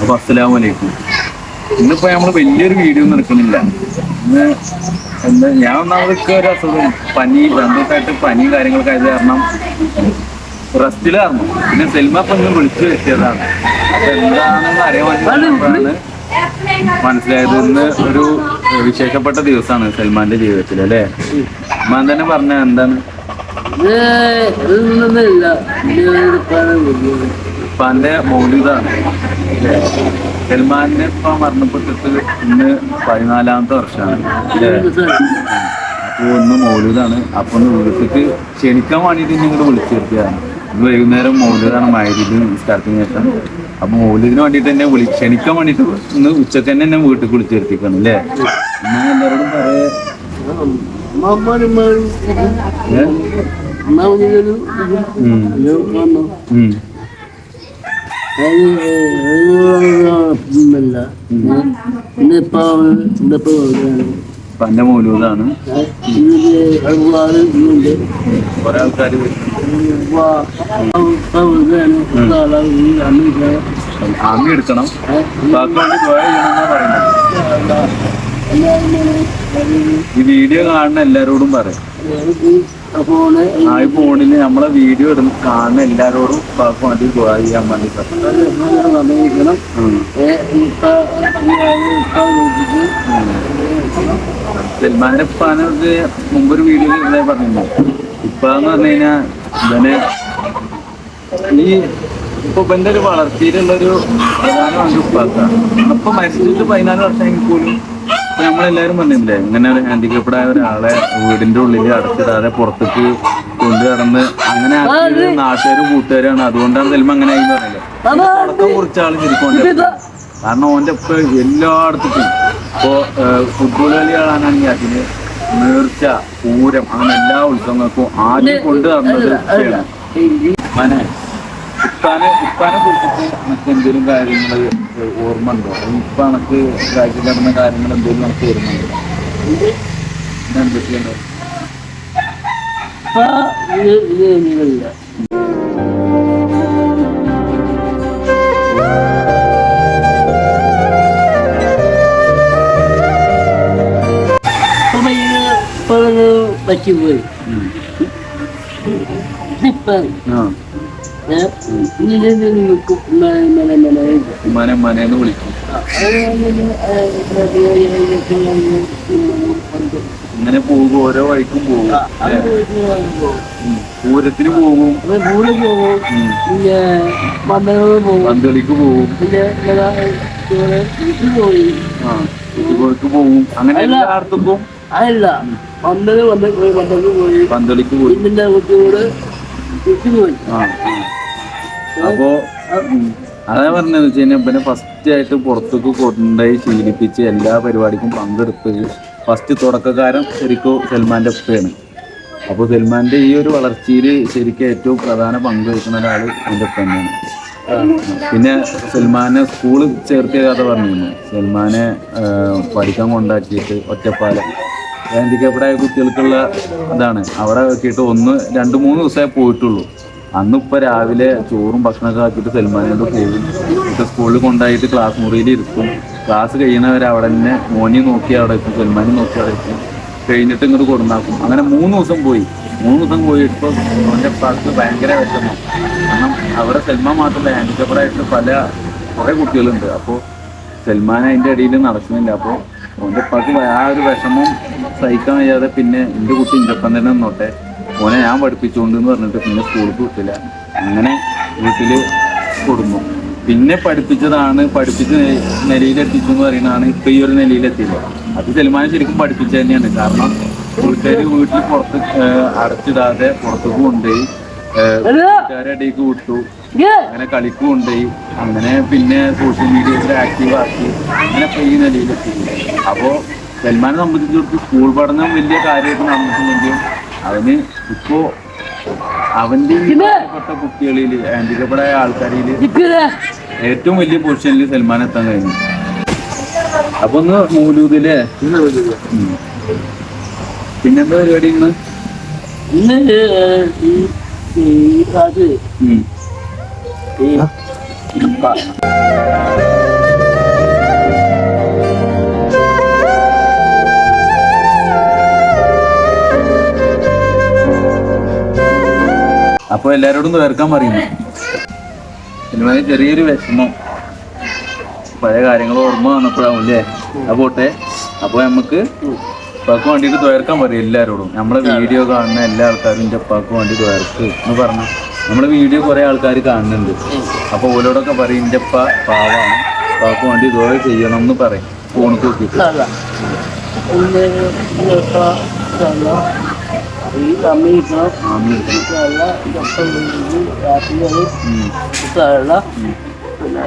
അപ്പൊ അസ്സലാമു അലൈക്കും. ഇന്നിപ്പോ നമ്മൾ വലിയൊരു വീഡിയോ ഒന്നും എടുക്കണില്ല ഇന്ന് എന്താ ഞാൻ ഒന്നാമതൊക്കെ ഒരു അസുഖം. പനി രണ്ടു പനിയും കാര്യങ്ങളൊക്കെ ആയത് കാരണം റെസ്റ്റിലായിരുന്നു. പിന്നെ സെൽമ ഇപ്പൊ വിളിച്ചു വെച്ചതാണ് എന്താണെന്ന് അറിയാൻ മനസ്സിലായത്. ഇന്ന് ഒരു വിശേഷപ്പെട്ട ദിവസമാണ് സൽമാന്റെ ജീവിതത്തിൽ അല്ലേ? ഉമ്മാൻ തന്നെ പറഞ്ഞ എന്താണ്? ഇതൊന്നുമില്ല ഉപ്പാന്റെ മൗലിതാണ് സൽമാന്റെ ഇപ്പൊ മരണപ്പെട്ടിട്ട് ഇന്ന് പതിനാലാമത്തെ വർഷമാണ്. അപ്പൊ അപ്പോൾ ഒന്ന് മൗലൂദാണ്. അപ്പൊ ഒന്ന് വീട്ടിലേക്ക് ക്ഷണിക്കാൻ വേണ്ടിയിട്ട് ഇങ്ങോട്ട് വിളിച്ചു ഇന്ന് വൈകുന്നേരം മൗലൂദാണ് മൈരിയിൽ സ്റ്റാർട്ടിങ് ശേഷം. അപ്പൊ മൗലൂദിന് വേണ്ടിയിട്ട് എന്നെ വിളി ക്ഷണിക്കാൻ വേണ്ടിയിട്ട് ഇന്ന് ഉച്ചയ്ക്ക് തന്നെ എന്നെ വീട്ടിൽ വിളിച്ചു വരുത്തിക്കാണ് അല്ലേ? എന്നാ എല്ലാവരോടും പറയേ. ഏ? എന്റെ മൗലൂദാണ് കുറെ ആൾക്കാർ എടുക്കണം ചെയ്യണമെന്നാ പറയുന്നത് ഈ വീഡിയോ കാണുന്ന എല്ലാരോടും പറയും ആ ഈ ഫോണിൽ നമ്മളെ വീഡിയോ ഇടുന്ന കാണുന്ന എല്ലാരോടും ദ്വാ ചെയ്യാൻ വേണ്ടി. സൽമാന്റെ ഉപ്പാനെ മുമ്പൊരു വീഡിയോ പറഞ്ഞിരുന്നു ഇപ്പാന്ന് പറഞ്ഞു കഴിഞ്ഞാ ഇവനെ ഈ ഇപ്പൊ ഇവന്റെ ഒരു വളർച്ചയിലുള്ള ഒരു പ്രധാനമാണ് ഉപ്പാക്ക അപ്പൊ മരിച്ചിട്ട് പതിനാല് വർഷമെങ്കിൽ പോലും ഇപ്പൊ നമ്മളെല്ലാരും പറഞ്ഞില്ലേ ഇങ്ങനെ ഒരു ഹാൻഡിക്യാപ്ഡ് ആയ ഒരാളെ വീടിന്റെ ഉള്ളിൽ അടച്ചിടാതെ പുറത്തേക്ക് കൊണ്ടു കടന്ന് അങ്ങനെ ആക്കിയത് നാട്ടുകാരും കൂട്ടുകാരാണ് അതുകൊണ്ടാണ് സിനിമ അങ്ങനെ ആയി പറഞ്ഞില്ലേ തുടക്കം കുറിച്ച ആൾ ചിരിക്കൊണ്ട് കാരണം ഓന്റെ ഇപ്പൊ എല്ലായിടത്തും ഇപ്പോ ഫുട്ബോൾ കളി കാണാനാണെങ്കിൽ അതിന് നേർച്ച പൂരം അങ്ങനെ എല്ലാ ഉത്സവങ്ങൾക്കും ആദ്യം കൊണ്ട് നടന്നത്. മനെ ഉപ്പാനെ ഉപ്പാനെ കുറിച്ചിട്ട് നമുക്ക് എന്തെങ്കിലും കാര്യങ്ങൾ ഓർമ്മ ഉണ്ടോ ഇപ്പൊ നമുക്ക് രാജ്യത്ത് നടന്ന കാര്യങ്ങൾ എന്തെങ്കിലും നമുക്ക് ഓർമ്മ ഉണ്ടോ എന്തൊക്കെയുണ്ടോ? പറ്റിപ്പോയി. ഇപ്പം ഉമ്മാനെ വിളിക്കും. ഇങ്ങനെ പോകും ഓരോ വഴിക്കും പോകും അല്ലേ? പൂരത്തിന് പോകും. പോകും. പിന്നെ മന്ദങ്ങൾ പോകും പന്തളിക്ക് പോകും. പിന്നെ പോകും അങ്ങനെ എല്ലായിടത്തും അതല്ല മന്ദന് വന്ന് പോയി മന്ദക്ക് പോയി. പന്തളിക്ക് പോയി. പിന്നെ കുട്ടിയോട് വീട്ടിൽ പോയി. അപ്പോ അതാ പറഞ്ഞത് വെച്ച് കഴിഞ്ഞാൽ പിന്നെ ഫസ്റ്റ് ആയിട്ട് പുറത്തേക്ക് കൊണ്ടുപോയി ശീലിപ്പിച്ച് എല്ലാ പരിപാടിക്കും പങ്കെടുത്തത് ഫസ്റ്റ് തുടക്കക്കാരൻ ശരിക്കും സൽമാന്റെ ഉപ്പയാണ്. അപ്പോൾ സൽമാന്റെ ഈ ഒരു വളർച്ചയിൽ ശരിക്കും ഏറ്റവും പ്രധാന പങ്ക് വഹിക്കുന്ന ഒരാൾ എന്റെ ഉപ്പ തന്നെയാണ് പിന്നെ സൽമാനെ സ്കൂളിൽ ചേർത്തിയ കഥ പറഞ്ഞിരുന്നു. സൽമാനെ പഠിക്കാൻ കൊണ്ടാക്കിയിട്ട് ഒറ്റപ്പാലം. ഹാൻഡിക്കാപ്ഡായ കുട്ടികൾക്കുള്ള ഇതാണ്. അവിടെ വെക്കിയിട്ട് ഒന്ന് രണ്ട് മൂന്ന് ദിവസമേ പോയിട്ടുള്ളൂ. അന്ന് ഇപ്പൊ രാവിലെ ചോറും ഭക്ഷണമൊക്കെ ആക്കിയിട്ട് സൽമാനോട് പോകും ഇപ്പൊ സ്കൂളിൽ കൊണ്ടായിട്ട് ക്ലാസ് മുറിയിൽ ഇരിക്കും. ക്ലാസ് കഴിയുന്നവരെ അവിടെ തന്നെ മോനി നോക്കി അവിടെ എത്തും സൽമാനി നോക്കി അവിടെ എത്തും കഴിഞ്ഞിട്ട് ഇങ്ങോട്ട് കൊടുന്നാക്കും. അങ്ങനെ മൂന്ന് ദിവസം പോയി. മൂന്ന് ദിവസം പോയിട്ട് അവന്റെ പാർക്ക് ഭയങ്കര വിഷമം. കാരണം അവിടെ സൽമാൻ മാത്രമല്ല ഹാൻഡിക്കപ്പറായിട്ട് പല കുറേ കുട്ടികളുണ്ട്. അപ്പോൾ സൽമാൻ അതിന്റെ ഇടയിൽ നടക്കുന്നില്ല. അപ്പോൾ ഓന്റെ ഉപ്പാക്ക് ആ ഒരു വിഷമം സഹിക്കാൻ വയ്യാതെ പിന്നെ എന്റെ കുട്ടി എന്റെ ഒപ്പം തന്നെ നിന്നോട്ടെ. ഓനെ ഞാൻ പഠിപ്പിച്ചുകൊണ്ട് എന്ന് പറഞ്ഞിട്ട് പിന്നെ സ്കൂളിൽ വിട്ടില്ല. അങ്ങനെ വീട്ടിൽ കൊടുന്നു പിന്നെ പഠിപ്പിച്ചതാണ് പഠിപ്പിച്ച് നിലയിലെത്തിച്ചു എന്ന് പറയുന്നതാണ് ഇപ്പൊ ഈ ഒരു നിലയിലെത്തിയത്. അത് സൽമാൻ ശരിക്കും പഠിപ്പിച്ച തന്നെയാണ്. കാരണം വീട്ടുകാർ വീട്ടിൽ പുറത്ത് അടച്ചിടാതെ പുറത്തേക്ക് കൊണ്ടുപോയി ഏഹ്, ഇടയ്ക്ക് വിട്ടു. അങ്ങനെ കളിക്ക് കൊണ്ടുപോയി. അങ്ങനെ പിന്നെ സോഷ്യൽ മീഡിയയിൽ ആക്റ്റീവ് ആക്കി. അങ്ങനെ ഇപ്പം ഈ നിലയിലെത്തി. അപ്പോൾ സൽമാനെ സംബന്ധിച്ചിടത്ത് സ്കൂൾ പഠനം വലിയ കാര്യമായിട്ട് നടന്നിട്ടുണ്ടെങ്കിലും അവന് ഇപ്പോ അവന്റെ ഈ കുട്ടികളിൽ കുട്ടികളിൽ ഹാൻഡിക്കപ്പെടായ ആൾക്കാരിൽ ഏറ്റവും വലിയ പൊസിഷനിൽ സൽമാൻ എത്താൻ കഴിഞ്ഞു. അപ്പൊ ഒന്ന് മൂലൂതില്ലേ. പിന്നെന്താ പരിപാടി ഇന്ന്? ഇന്ന് അത് അപ്പോൾ എല്ലാവരോടും തീർക്കാൻ പറയുന്നു. സിനിമ ചെറിയൊരു വിഷമം. പഴയ കാര്യങ്ങൾ ഓർമ്മ വന്നപ്പോഴാവും അല്ലേ അപ്പോട്ടെ പോട്ടെ. അപ്പോൾ നമുക്ക് ഉപ്പാക്ക് വേണ്ടിയിട്ട് തുയർക്കാൻ പറയും എല്ലാരോടും. നമ്മളെ വീഡിയോ കാണുന്ന എല്ലാ ആൾക്കാരും എന്റെ ഉപ്പാക്ക് വേണ്ടി തുയർക്ക് എന്ന് പറഞ്ഞു നമ്മുടെ വീഡിയോ കുറേ ആൾക്കാർ കാണുന്നുണ്ട്. അപ്പോൾ ഓരോടൊക്കെ പറയും എന്റെ ഉപ്പ പാവാണ്. ഉപ്പാക്ക് വേണ്ടി ഇതുവരെ ചെയ്യണം എന്ന് പറയും. ഫോണിൽ നോക്കിയിട്ട് അല്ല പിന്നെ ഇതൊക്കെ ഇതല്ല ഈ കമ്മി കിട്ടണം ഇതൊക്കെ ഉണ്ടെങ്കിൽ രാത്രി അത്. ഇതല്ല പിന്നെ